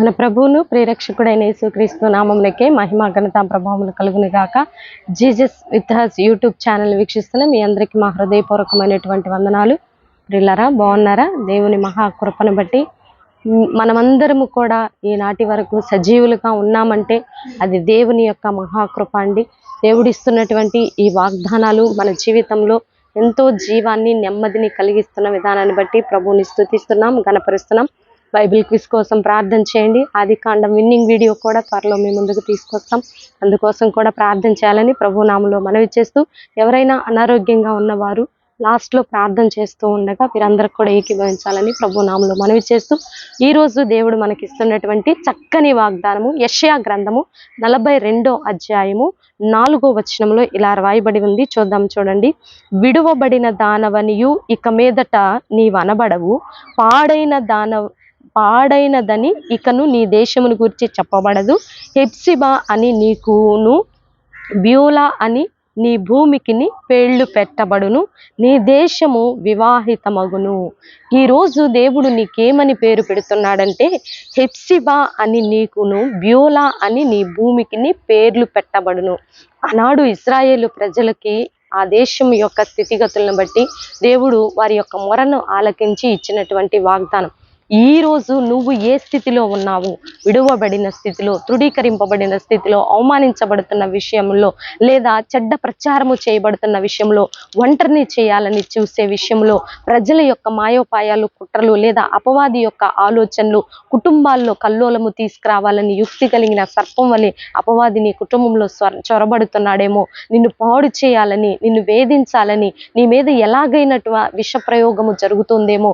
మన ప్రభువును ప్రేరక్షకుడైన యేసుక్రీస్తు నామములకే మహిమ ఘనత ప్రభావములు కలుగును గాక Jesus with us YouTube channel వీక్షిస్తున్న మీ అందరికీ మా హృదయపూర్వకమైనటువంటి వందనాలు. ప్రిల్లరా బాగున్నారా? దేవుని మహా కృపను బట్టి మనమందరము కూడా ఈనాటి వరకు సజీవులుగా ఉన్నామంటే అది దేవుని యొక్క మహాకృప అండి. దేవుడిస్తున్నటువంటి ఈ వాగ్దానాలు మన జీవితంలో ఎంతో జీవాన్ని నెమ్మదిని కలిగిస్తున్న విధానాన్ని బట్టి ప్రభువుని స్థుతిస్తున్నాం గణపరుస్తున్నాం బైబిల్ క్విజ్ కోసం ప్రార్థన చేయండి. ఆది కాండం విన్నింగ్ వీడియో కూడా త్వరలో మీ ముందుకు తీసుకొస్తాం. అందుకోసం కూడా ప్రార్థన చేయాలని ప్రభునామంలో మనవి చేస్తూ ఎవరైనా అనారోగ్యంగా ఉన్నవారు లాస్ట్లో ప్రార్థన చేస్తూ ఉండగా వీరందరికి కూడా ఏకీభవించాలని ప్రభు నామంలో మనవి చేస్తూ ఈ రోజు దేవుడు మనకి ఇస్తున్నటువంటి చక్కని వాగ్దానము యెషయా గ్రంథము నలభై రెండో అధ్యాయము నాలుగో వచనంలో ఇలా రాయబడి ఉంది. చూద్దాం చూడండి. విడువబడిన దానవనియు ఇక మీదట నీవనబడవు పాడైన దాన పాడైనదని ఇకను నీ దేశమును గురించి చెప్పబడదు. హెప్సిబా అని నీకును బ్యూలా అని నీ భూమికిని పేళ్ళు పెట్టబడును. నీ దేశము వివాహితమగును. ఈరోజు దేవుడు నీకేమని పేరు పెడుతున్నాడంటే హెప్సిబా అని నీకును బ్యూలా అని నీ భూమికిని పేర్లు పెట్టబడును. ఆనాడు ఇస్రాయేలు ప్రజలకి ఆ దేశం యొక్క స్థితిగతులను బట్టి దేవుడు వారి యొక్క మొరను ఆలకించి ఇచ్చినటువంటి వాగ్దానం. ఈ రోజు నువ్వు ఏ స్థితిలో ఉన్నావు? విడువబడిన స్థితిలో తృఢీకరింపబడిన స్థితిలో అవమానించబడుతున్న విషయంలో లేదా చెడ్డ ప్రచారము చేయబడుతున్న విషయంలో ఒంటరిని చేయాలని చూసే విషయంలో ప్రజల యొక్క మాయోపాయాలు కుట్రలు లేదా అపవాది యొక్క ఆలోచనలు కుటుంబాల్లో కల్లోలము తీసుకురావాలని యుక్తి కలిగిన సర్పం వలె అపవాది నీ కుటుంబంలో స్వ- చొరబడుతున్నాడేమో నిన్ను పాడు చేయాలని నిన్ను వేధించాలని నీ మీద ఎలాగైనటు విష ప్రయోగము జరుగుతుందేమో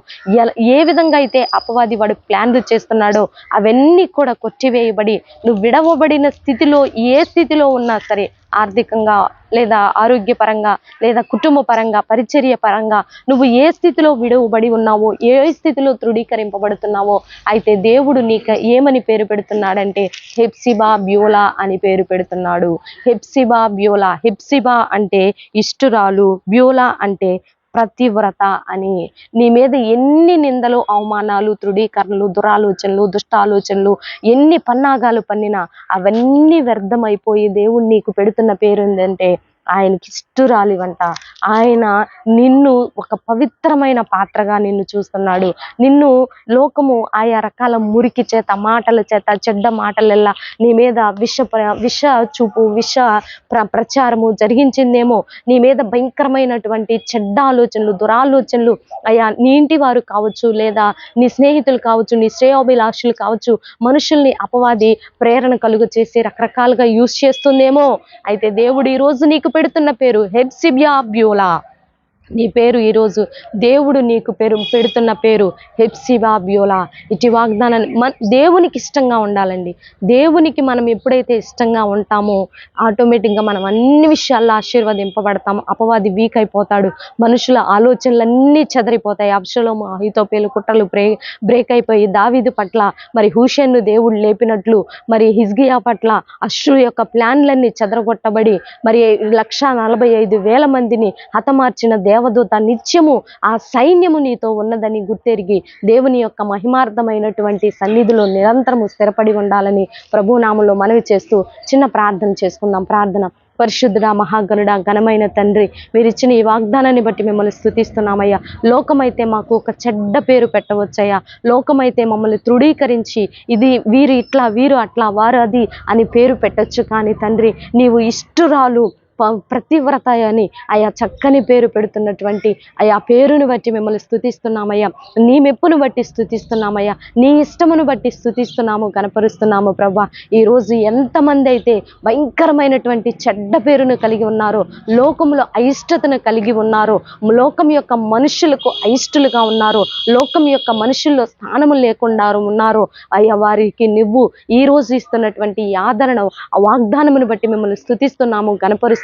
ఏ విధంగా అయితే అపవాది వాడు ప్లాన్లు చేస్తున్నాడో అవన్నీ కూడా కొట్టివేయబడి నువ్వు విడవబడిన స్థితిలో ఏ స్థితిలో ఉన్నా సరే ఆర్థికంగా లేదా ఆరోగ్యపరంగా లేదా కుటుంబ పరంగా పరిచర్య పరంగా నువ్వు ఏ స్థితిలో విడవబడి ఉన్నావో ఏ స్థితిలో తృఢీకరింపబడుతున్నావో అయితే దేవుడు నీకు ఏమని పేరు పెడుతున్నాడంటే హెప్సిబా బ్యూలా అని పేరు పెడుతున్నాడు. హెప్సిబా బ్యూలా హెప్సిబా అంటే ఇష్టురాలు బ్యూలా అంటే ప్రతివ్రత అని. నీ మీద ఎన్ని నిందలు అవమానాలు తృఢీకరణలు దురాలోచనలు దుష్టాలోచనలు ఎన్ని పన్నాగాలు పన్నినా అవన్నీ వ్యర్థమైపోయి దేవుడు నీకు పెడుతున్న పేరు ఏంటంటే ఆయనకి ఇష్టురాలివంట ఆయన నిన్ను ఒక పవిత్రమైన పాత్రగా నిన్ను చూస్తున్నాడు. నిన్ను లోకము ఆయా రకాల మురికి చేత మాటల చేత చెడ్డ మాటలెల్లా నీ మీద విష ప్ర- విష చూపు విష ప్ర ప్రచారము జరిగించిందేమో. నీ మీద భయంకరమైనటువంటి చెడ్డ ఆలోచనలు దురాలోచనలు అయా నీ ఇంటి వారు కావచ్చు లేదా నీ స్నేహితులు కావచ్చు నీ శ్రేయోభిలాషులు కావచ్చు మనుషుల్ని అపవాది ప్రేరణ కలుగు చేసి రకరకాలుగా యూస్ చేస్తుందేమో. అయితే దేవుడు ఈరోజు రోజు నీకు పెడుతున్న పేరు హెప్సిబియా బ్యూలా. నీ పేరు ఈరోజు దేవుడు నీకు పేరు పెడుతున్న పేరు హెప్సివా బ్యోలా. ఇటు వాగ్దానాన్ని మన దేవునికి ఇష్టంగా ఉండాలండి. దేవునికి మనం ఎప్పుడైతే ఇష్టంగా ఉంటామో ఆటోమేటిక్గా మనం అన్ని విషయాల్లో ఆశీర్వదింపబడతాము. అపవాది వీక్ అయిపోతాడు. మనుషుల ఆలోచనలన్నీ చెదరిపోతాయి. అప్షలోము అహితోపేలు కుట్రలు బ్రే బ్రేక్ అయిపోయి దావీదు పట్ల మరి హుషేన్ను దేవుడు లేపినట్లు మరి హిజ్గియా పట్ల అశ్రు యొక్క ప్లాన్లన్నీ చెదరగొట్టబడి మరి లక్ష నలభై ఐదు వేల మందిని హతమార్చిన దేవదూత నిత్యము ఆ సైన్యము నీతో ఉన్నదని గుర్తెరిగి దేవుని యొక్క మహిమార్థమైనటువంటి సన్నిధిలో నిరంతరము స్థిరపడి ఉండాలని ప్రభునామంలో మనవి చేస్తూ చిన్న ప్రార్థన చేసుకుందాం. ప్రార్థన. పరిశుద్ధుడా మహాగణుడా ఘనమైన తండ్రి మీరు ఇచ్చిన ఈ వాగ్దానాన్ని బట్టి మిమ్మల్ని స్థుతిస్తున్నామయ్యా. లోకమైతే మాకు ఒక చెడ్డ పేరు పెట్టవచ్చయ్యా. లోకమైతే మమ్మల్ని తృఢీకరించి ఇది వీరు ఇట్లా వీరు అట్లా వారు అది అని పేరు పెట్టొచ్చు. కానీ తండ్రి నీవు ఇష్టురాలు ప్రతివ్రత అని ఆయా చక్కని పేరు పెడుతున్నటువంటి ఆయా పేరును బట్టి మిమ్మల్ని స్థుతిస్తున్నామయ్యా నీ మెప్పును బట్టి స్థుతిస్తున్నామయ్యా నీ ఇష్టమును బట్టి స్థుతిస్తున్నాము కనపరుస్తున్నాము ప్రభా ఈరోజు ఎంతమంది అయితే భయంకరమైనటువంటి చెడ్డ పేరును కలిగి ఉన్నారో లోకములో అయిష్టతను కలిగి ఉన్నారో లోకం యొక్క మనుషులకు అయిష్టులుగా ఉన్నారో లోకం యొక్క మనుషుల్లో స్థానము లేకుండా ఉన్నారో అయ్యా వారికి నువ్వు ఈ రోజు ఇస్తున్నటువంటి ఆదరణ వాగ్దానమును బట్టి మిమ్మల్ని స్థుతిస్తున్నాము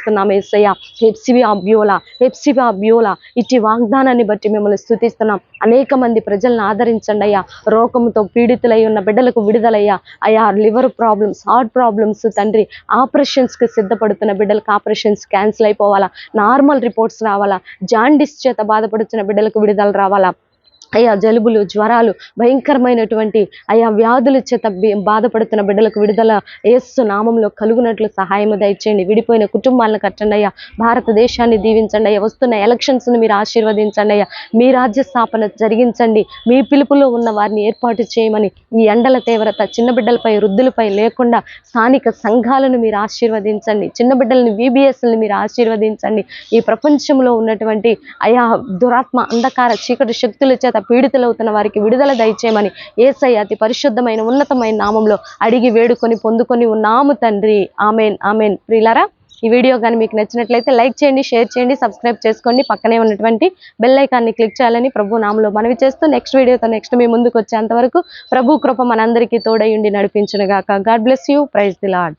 గనపరుస్తున్నాము ఏసయ్య. హెప్సిబి అబ్యోలా హెప్సిబి అబ్యోలా. ఇట్టి వాగ్దానాన్ని బట్టి మిమ్మల్ని స్థుతిస్తున్నాం. అనేక మంది ప్రజలను ఆదరించండి అయ్యా. రోగంతో పీడితులై ఉన్న బిడ్డలకు విడుదలయ్యా. అయ్యా లివర్ ప్రాబ్లమ్స్ హార్ట్ ప్రాబ్లమ్స్ తండ్రి ఆపరేషన్స్కి సిద్ధపడుతున్న బిడ్డలకు ఆపరేషన్స్ క్యాన్సిల్ అయిపోవాలా? నార్మల్ రిపోర్ట్స్ రావాలా? జాండిస్ చేత బాధపడుతున్న బిడ్డలకు విడుదల రావాలా? అయ్యా జలుబులు జ్వరాలు భయంకరమైనటువంటి అయా వ్యాధుల చేత బాధపడుతున్న బిడ్డలకు విడుదల ఏసు నామంలో కలుగునట్లు సహాయము దయచేయండి. విడిపోయిన కుటుంబాలను కట్టండి అయ్యా. భారతదేశాన్ని దీవించండి అయ్యా. వస్తున్న ఎలక్షన్స్ను మీరు ఆశీర్వదించండి అయ్యా. మీ రాజ్య స్థాపన జరిగించండి. మీ పిలుపులో ఉన్న వారిని ఏర్పాటు చేయమని ఈ ఎండల తీవ్రత చిన్న బిడ్డలపై వృద్ధులపై లేకుండా స్థానిక సంఘాలను మీరు ఆశీర్వదించండి. చిన్న బిడ్డలని VBS మీరు ఆశీర్వదించండి. ఈ ప్రపంచంలో ఉన్నటువంటి అయా దురాత్మ అంధకార చీకటి శక్తుల చేత పీడితులవుతున్న వారికి విడుదల దయచేయమని ఏసయ్య అతి పరిశుద్ధమైన ఉన్నతమైన నామంలో అడిగి వేడుకొని పొందుకొని ఉన్నాము తండ్రి. Amen amen. ప్రియులారా ఈ వీడియో కానీ మీకు నచ్చినట్లయితే లైక్ చేయండి షేర్ చేయండి సబ్స్క్రైబ్ చేసుకోండి. పక్కనే ఉన్నటువంటి బెల్ ఐకాన్ని క్లిక్ చేయాలని ప్రభు నామంలో మనవి చేస్తూ నెక్స్ట్ వీడియోతో నెక్స్ట్ మీ ముందుకు వచ్చేంత వరకు ప్రభు కృప మనందరికీ తోడయుండి నడిపించునుగాక. God bless you. Praise the Lord